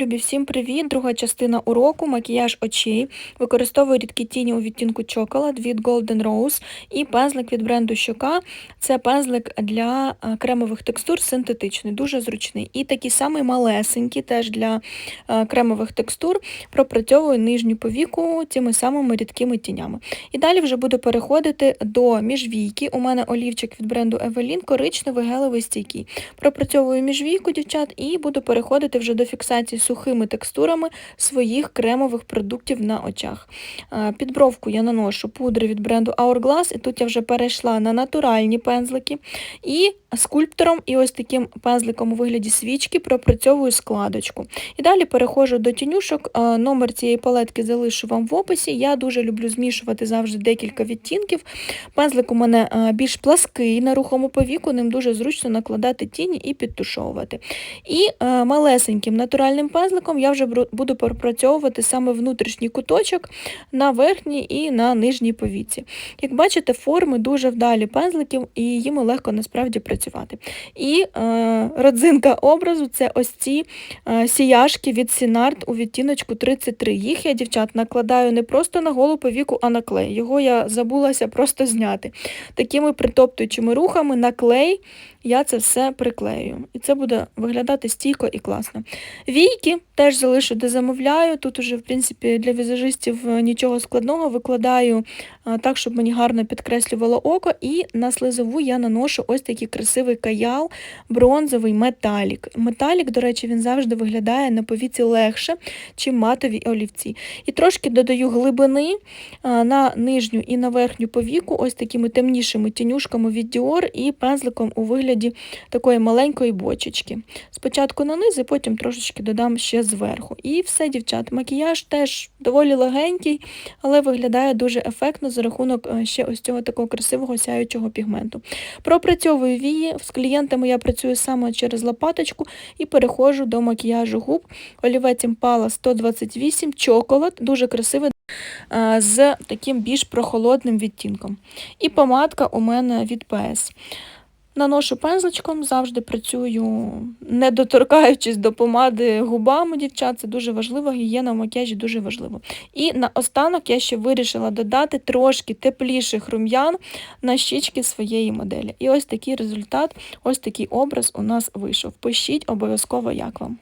Любі, всім привіт! Друга частина уроку макіяж очей. Використовую рідкі тіні у відтінку Chocolate від Golden Rose і пензлик від бренду Щока. Це пензлик для е, кремових текстур синтетичний, дуже зручний. І такий самий малесенький, теж для е, кремових текстур, пропрацьовую нижню повіку цими самими рідкими тінями. І далі вже буду переходити до міжвійки. У мене олівчик від бренду Evelyn, коричневий гелевий стійкий. Пропрацьовую міжвійку, дівчат, і буду переходити вже до фіксації сухими текстурами своїх кремових продуктів на очах. Е, Під бровку я наношу пудри від бренду Hourglass, і тут я вже перейшла на натуральні пензлики. І скульптором і ось таким пензликом у вигляді свічки пропрацьовую складочку. І далі переходжу до тінюшок. Е, Номер цієї палетки залишу вам в описі. Я дуже люблю змішувати завжди декілька відтінків. Пензлик у мене е, більш плаский на рухому повіку, ним дуже зручно накладати тіні і підтушовувати. І малесеньким натуральним пензликом я вже буду пропрацьовувати саме внутрішній куточок на верхній і на нижній повіці. Як бачите, форми дуже вдалі пензликів, і їми легко насправді працювати. І е, родзинка образу це ось ці е, сіяшки від Сінарт у відтіночку 33. Їх я, дівчат, накладаю не просто на голу повіку, а на клей. Його я забулася просто зняти. Такими притоптуючими рухами на клей я це все приклею. І це буде виглядати стійко і класно. Війки теж залишу, де замовляю. Тут уже, в принципі, для візажистів е, нічого складного викладаю е, так, щоб мені гарно підкреслювало око. І на слизову я наношу ось такий красивий каял, бронзовий металік. Металік, до речі, він завжди виглядає на повіці легше, чим матові олівці. І трошки додаю глибини е, на нижню і на верхню повіку, ось такими темнішими тінюшками від Dior і пензликом у вигляді такої маленької бочечки. Спочатку наниз, і потім трошечки додам ще зверху. І все, дівчат, макіяж теж доволі легенький, але виглядає дуже ефектно за рахунок е, ще ось цього такого красивого сяючого пігменту. Пропрацьовую вії, з клієнтами я працюю саме через лопаточку і переходжу до макіяжу губ. Олівець Impala 128, чоколад, дуже красивий. Е, з таким більш прохолодним відтінком. І помадка у мене від PS. Наношу пензличком, завжди працюю, не доторкаючись до помади губами, дівчат, це дуже важливо, гігієна в макіяжі дуже важливо. І наостанок я ще вирішила додати трошки тепліших рум'ян на щічки своєї моделі. І ось такий результат, ось такий образ у нас вийшов. Пишіть обов'язково, як вам.